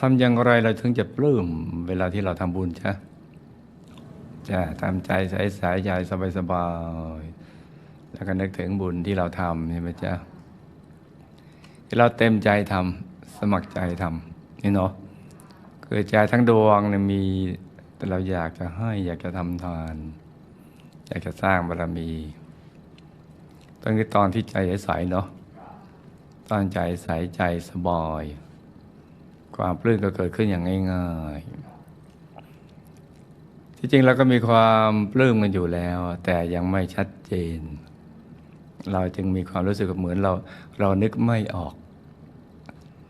ทำอย่างไรเราถึงจะปลื้มเวลาที่เราทำบุญจ้ะจะทำใจใสสายใจสบายสบายๆแล้วก็นึกถึงบุญที่เราทำใช่ไหมจ๊ะที่เราเต็มใจทำสมัครใจทำนี่เนาะคือใจทั้งดวงเนี่ยมีแต่เราอยากจะให้อยากจะทำทาน อยากจะสร้างบารมีตอนนี้ตอนที่ใจใสๆเนาะตอนใจใสใจสบาย ความปลื้มก็เกิดขึ้นอย่างง่ายๆ ที่จริงเราก็มีความปลื้มกันอยู่แล้ว แต่ยังไม่ชัดเจน เราจึงมีความรู้สึกเหมือนเราเรานึกไม่ออก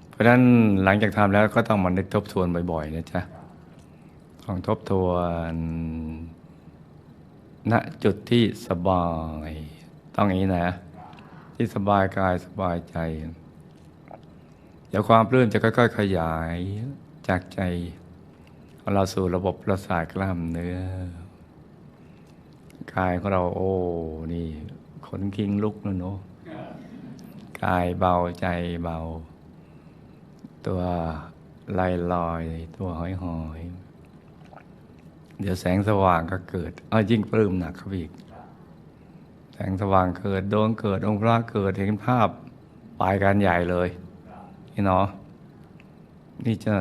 เพราะฉะนั้นหลังจากทำแล้วก็ต้องมานึกทบทวนบ่อยๆ นะจ๊ะต้องทบทวนณจุดที่สบาย ต้องอย่างนี้นะ ที่สบายกายสบายใจ เดี๋ยวความปลื้มจะค่อย ๆ ขยายจากใจของเราสู่ระบบประสาทกล้ามเนื้อกายของเราโอ้นี่ขนคิงลุกนะเนาะกายเบาใจเบา ตัวลอยลอยตัวหอยหอยเดี๋ยวแสงสว่างก็เกิดเอยิ่งปลื้มหนักเข้าอีก แสงสว่างเกิดดวงเกิดองค์พระเกิดเห็นภาพปลายการใหญ่เลย นี่นาะนี่จ้า